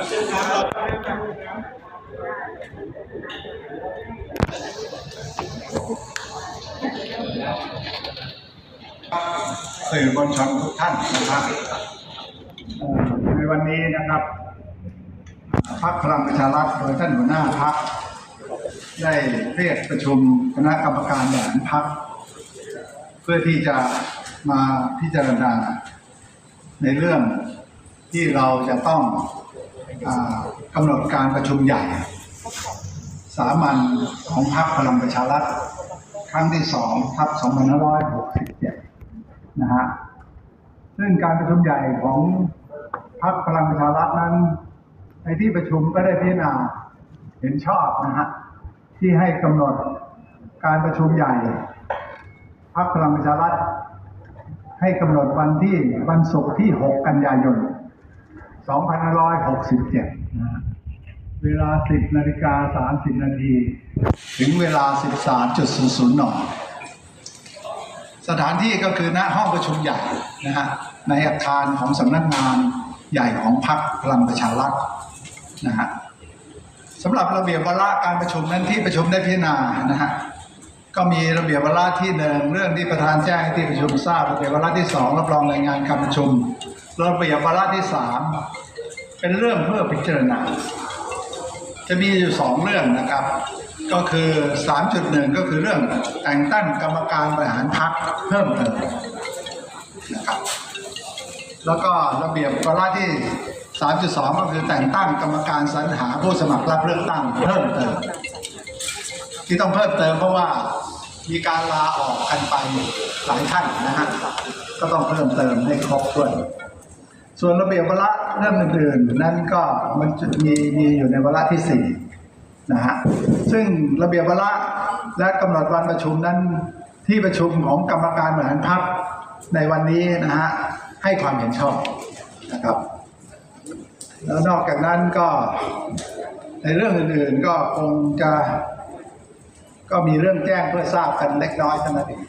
สื่อมวลชนทุกท่านนะครับในวันนี้นะครับพรรคพลังประชารัฐโดยท่านหัวหน้าพรรคได้เรียกประชุมคณะกรรมการบริหารพรรคเพื่อที่จะมาพิจารณาในเรื่องที่เราจะต้อง กำหนดการประชุมใหญ่ สามัญของพรรคพลังประชารัฐครั้งที่สองทับ2567 นะฮะ ซึ่งการประชุมใหญ่ของพรรคพลังประชารัฐนั้น ในที่ประชุมก็ได้พิจารณาเห็นชอบนะฮะ ที่ให้กำหนดการประชุมใหญ่พรรคพลังประชารัฐให้กำหนดวันที่วันศุกร์ที่ 6 กันยายน 2567นะเวลา 10นาฬิกา30นาทีถึงเวลา 13.00นสถานที่ก็คือณห้องประชุมใหญ่นะฮะในอาคารของสำนักงานใหญ่ของพรรคพลังประชารัฐนะฮะสำหรับระเบียบวาระการประชุมนั้นที่ประชุมได้พิจารณานะฮะก็มีระเบียบวาระที่หนึ่งเรื่องที่ประธานแจ้งให้ที่ประชุมทราบระเบียบวาระที่สองรับรองรายงานการประชุม ระเบียบวาระที่สามเป็นเรื่องเพื่อพิจารณา จะมีอยู่สองเรื่องนะครับ ก็คือ 3.1 ก็คือเรื่องแต่งตั้งกรรมการบริหารพรรคเพิ่มเติมนะครับแล้วก็ระเบียบวาระที่ 3.2 ก็คือแต่งตั้งกรรมการสรรหาผู้สมัครรับเลือกตั้งเพิ่มเติม ที่ต้องเพิ่มเติมเพราะว่ามีการลาออกกันไปหลายท่านนะฮะก็ต้องเพิ่มเติมให้ครบถ้วน ส่วนระเบียบวาระเรื่องอื่นๆ นั้นก็มันมีมีอยู่ในวาระที่สี่นะฮะซึ่งระเบียบวาระและกำหนดวันประชุมนั้นที่ประชุมของกรรมการบริหารพรรคในวันนี้นะฮะให้ความเห็นชอบนะครับ แล้วนอกจากนั้นก็ในเรื่องอื่นๆก็คงจะ ก็มีเรื่องแจ้งเพื่อทราบกันเล็กน้อยเท่านั้นเอง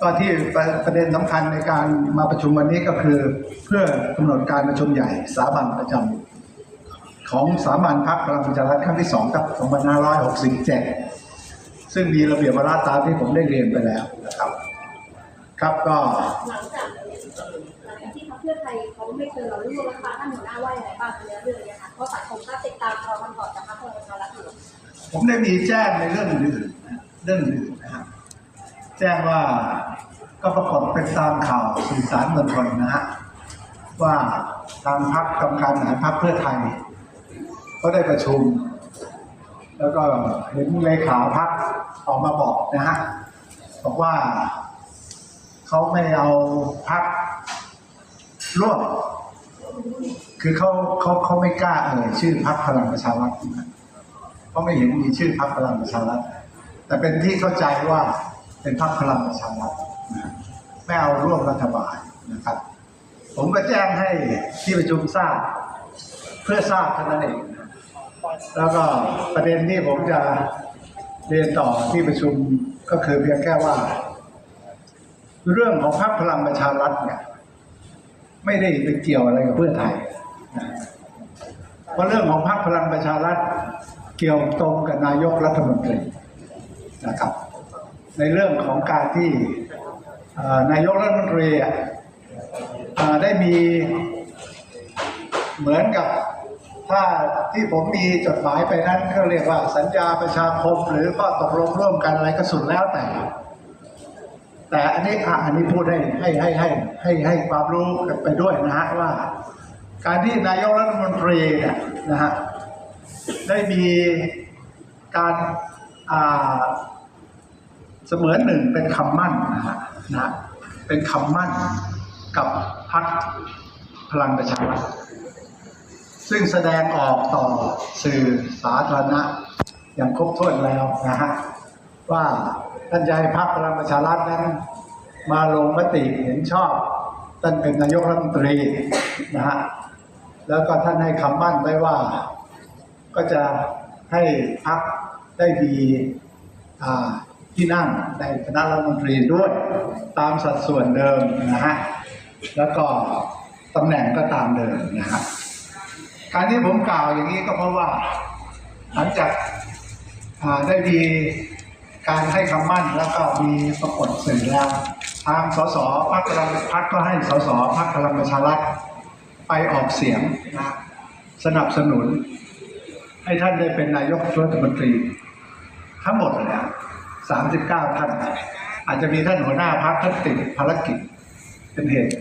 ก็ที่ประประเด็นสำคัญในการมาประชุมวันนี้ก็คือ เพื่อกำหนดการประชุมใหญ่สามัญประจำของสามัญพักพลังประชารัฐครั้งที่2กับ2567 ซึ่งมีระเบียบวาระตามที่ผมได้เรียนไปแล้วนะครับ ครับก็หลังจากหลังจากที่พรรคเพื่อไทยเขาไม่เชิญเราร่วมรัฐบาลท่านหัวหน้าว่าอย่างไรบ้างในเรื่องนี้ค่ะเพราะสังคมก็ติดตามเราคำตอบจากพรรคพลังประชารัฐอยู่ผมได้มีแจ้งในเรื่องอื่นๆนะเรื่องอื่นนะครับ แจ้งว่าก็ปรากฏเป็นตามข่าวสื่อสารมวลชนนะฮะว่าทางพักกรรมการหารพักเพื่อไทยก็ได้ประชุม แล้วก็เห็นเลขาพักออกมาบอกนะฮะบอกว่าเขาไม่เอาพักร่วมคือเขาเขาเขาไม่กล้าเอ่ยชื่อพักพลังประชารัฐเพราะไม่เห็นมีชื่อพรรคพลังประชารัฐแต่เป็นที่เข้าใจว่า เป็นพรรคพลังประชารัฐไม่เอาร่วมรัฐบาลนะครับ ผมก็แจ้งให้ที่ประชุมทราบ เพื่อทราบเท่านั้นเองแล้วก็ประเด็นที่ผมจะเรียนต่อที่ประชุมก็คือเพียงแค่ว่า เรื่องของพรรคพลังประชารัฐเนี่ยไม่ได้ไปเกี่ยวอะไรกับเพื่อไทยเพราะเรื่องของพรรคพลังประชารัฐเกี่ยวตรงกับนายกรัฐมนตรีนะครับ ในเรื่องของการที่นายกรัฐมนตรีได้มีเหมือนกับถ้าที่ผมมีจดหมายไปนั้นก็เรียกว่าสัญญาประชาคมหรือก็ตกลงร่วมกันอะไรก็สุดแล้วแต่ แต่อันนี้อะอันนี้พูดให้ให้ให้ให้ให้ให้ความรู้กันไปด้วยนะฮะว่า การที่นายกรัฐมนตรีเนี่ยนะฮะได้มีการอ่า เสมือนหนึ่งเป็นคำมั่นนะฮะนะเป็นคำมั่นกับพรรคพลังประชารัฐซึ่งแสดงออกต่อสื่อสาธารณะอย่างครบถ้วนแล้วนะฮะว่าท่านจะให้พรรคพลังประชารัฐนั้น มาลงมติเห็นชอบท่านเป็นนายกรัฐมนตรีนะฮะแล้วก็ท่านให้คำมั่นไว้ว่า ก็จะให้พักได้มีอ่า ที่นั่งในคณะรัฐมนตรีด้วยตามสัดส่วนเดิมนะฮะแล้วก็ตำแหน่งก็ตามเดิมนะฮะการที่ผมกล่าวอย่างนี้ก็เพราะว่าหลังจากได้มีการให้คำมั่นแล้วก็มีปรากฏสื่อแล้วทางสสพรรคพลังพรรคก็ให้สสพรรคพลังประชารัฐไปออกเสียงนะสนับสนุน ให้ท่านได้เป็นนายกรัฐมนตรี ทั้งหมดเลยนะ 39 ท่าน อาจจะมีท่านหัวหน้าพรรคท่านติดภารกิจ เป็นเหตุ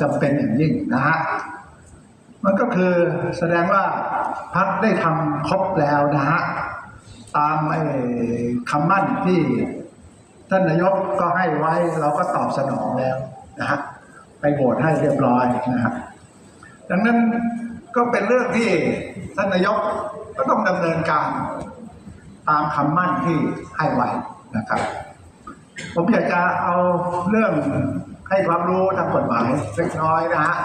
จำเป็นอย่างยิ่งนะฮะมันก็คือแสดงว่าพักได้ทำครบแล้วนะฮะตามไอ้คำมั่นที่ท่านนายกก็ให้ไว้เราก็ตอบสนองแล้วนะฮะไปโหวตให้เรียบร้อยนะฮะดังนั้นก็เป็นเรื่องที่ท่านนายกก็ต้องดำเนินการ ตามคำมั่นที่ให้ไว้นะครับ ผมอยากจะเอาเรื่องให้ความรู้ทางกฎหมายเล็กน้อยนะฮะ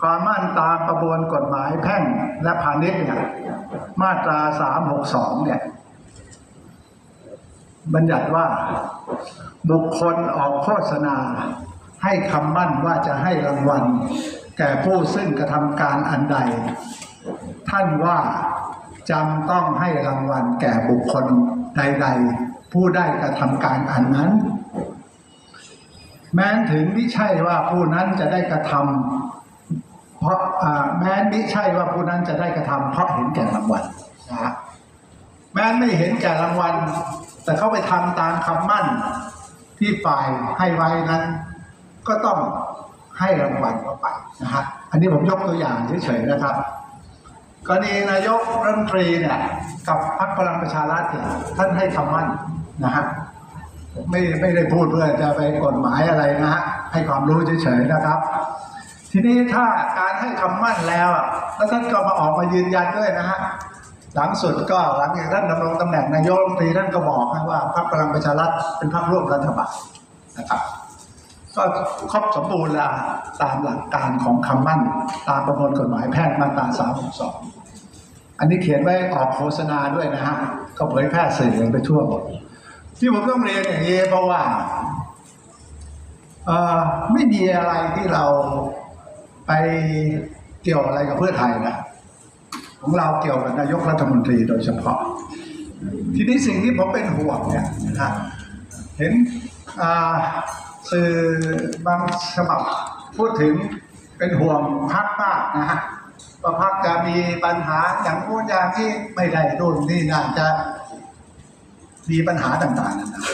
ความมั่นตามประมวลกฎหมายแพ่งและพาณิชย์เนี่ยมาตรา362เนี่ยบัญญัติว่าบุคคลออกโฆษณา ให้คำมั่นว่าจะให้รางวัล แก่ผู้ซึ่งกระทำการอันใด ท่านว่า จำต้องให้รางวัลแก่บุคคลใดๆ ผู้ได้กระทำการอันนั้น แม้นถึงไม่ใช่ว่าผู้นั้นจะได้กระทำเพราะแม้นไม่ใช่ว่าผู้นั้นจะได้กระทำเพราะเห็นแก่รางวัลนะฮะแม้นไม่เห็นแก่รางวัล แต่เขาไปทำตามคำมั่นที่ฝ่ายให้ไว้นั้น ก็ต้องให้รางวัลเข้าไปนะฮะอันนี้ผมยกตัวอย่างเฉยๆนะครับ กรณีนายกรัฐมนตรีเนี่ยกับพรรคพลังประชารัฐเนี่ยท่านให้คำมั่นนะฮะไม่ไม่ได้พูดเพื่อจะไปกฎหมายอะไรนะฮะให้ความรู้เฉยๆนะครับ ทีนี้ถ้าการให้คำมั่นแล้วแล้วท่านก็มาออกมายืนยันด้วยนะฮะหลังสุดก็หลังจากท่านดำรงตำแหน่งนายกรัฐมนตรีท่านก็บอกนะว่าพรรคพลังประชารัฐเป็นพรรคร่วมรัฐบาลนะครับ ก็ครบสมบูรณ์ล้วตามหลักการของคำมั่น ตามประมวลกฎหมายแพ่งมาตรา362 อันนี้เขียนไว้ออกโฆษณาด้วยนะฮะก็เผยแพร่สื่อไปทั่วหมดที่ผมต้องเรียนอย่างนี้เพราะว่าไม่มีอะไรที่เราไปเกี่ยวอะไรกับเพื่อไทยนะของเราเกี่ยวกับนายกรัฐมนตรีโดยเฉพาะ ทีนี้สิ่งที่ผมเป็นห่วงเนี่ยนะเห็นอ่า สื่อบางฉบับพูดถึงเป็นห่วงพักมากนะฮะว่าพักจะมีปัญหาอย่างนู้นอย่างที่ไม่ได้รุ่นนี่น่าจะมีปัญหาต่างๆนานา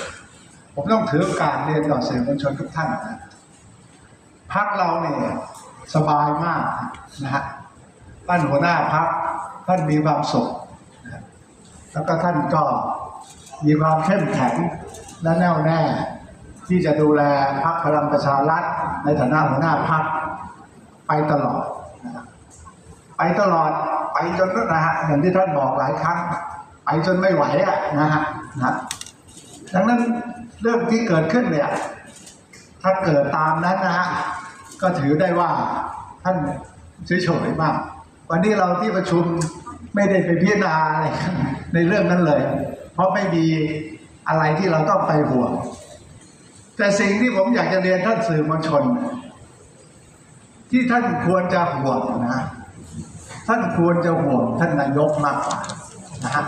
ผมต้องถือกาสเรียนต่อสื่อมวลชนทุกท่านนะพักเราเนี่ยสบายมากนะฮะท่านหัวหน้าพักท่านมีความสุขแล้วก็ท่านก็มีความเข้มแข็งและแน่วแน่ ที่จะดูแลพรรคพลังประชารัฐในฐานะหัวหน้าพรรคไปตลอดนะครับไปตลอดไปจนนะฮะอย่างที่ท่านบอกหลายครั้ง ไปจนไม่ไหวอะนะฮะนะดังนั้นเรื่องที่เกิดขึ้นเนี่ยถ้าเกิดตามนั้นนะฮะก็ถือได้ว่าท่านเฉยๆมากวันนี้เราที่ประชุมไม่ได้ไปพิจารณาในเรื่องนั้นเลย เพราะไม่มีอะไรที่เราต้องไปห่วง แต่สิ่งที่ผมอยากจะเรียนท่านสื่อมวลชน ที่ท่านควรจะห่วงนะ ท่านควรจะห่วงท่านนายกมากกว่านะฮะ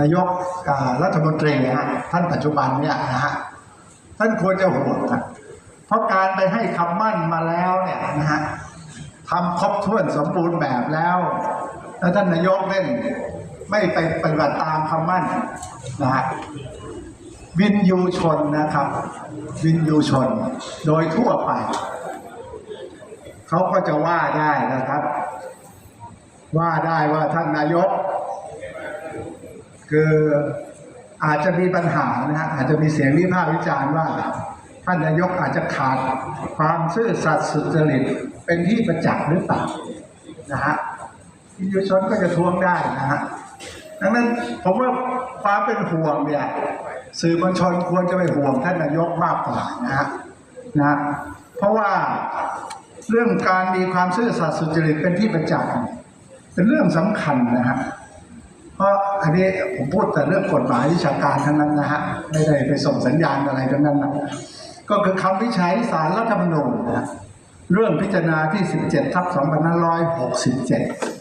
นายกอ่ารัฐมนตรีนะฮะท่านปัจจุบันเนี่ยนะฮะท่านควรจะห่วงครับเพราะการไปให้คำมั่นมาแล้วเนี่ยนะฮะทำครบถ้วนสมบูรณ์แบบแล้วแล้วท่านนายกเล่นไม่ไปปฏิบัติตามคำมั่นนะฮะ วินยูชนนะครับ วินยูชน โดยทั่วไป เขาก็จะว่าได้นะครับ ว่าได้ว่าท่านนายก คืออาจจะมีปัญหานะฮะอาจจะมีเสียงวิพากษ์วิจารณ์ว่า ท่านนายกอาจจะขาดความซื่อสัตย์สุจริตเป็นที่ประจักษ์หรือเปล่านะฮะวินยูชนก็จะทวงได้นะฮะดังนั้นผมว่าความเป็นห่วงเนี่ย สื่อมวลชนควรจะไปห่วงท่านนายกมากกว่านะฮะนะเพราะว่าเรื่องการมีความซื่อสัตย์สุจริตเป็นที่ประจักษ์เป็นเรื่องสำคัญนะฮะเพราะอันนี้ผมพูดแต่เรื่องกฎหมายวิชาการทั้งนั้นนะฮะไม่ได้ไปส่งสัญญาณอะไรทั้งนั้นนะก็คือคำวิจัยสารรัฐธรรมนูญนะเรื่องพิจารณาที่ 17ทับ2567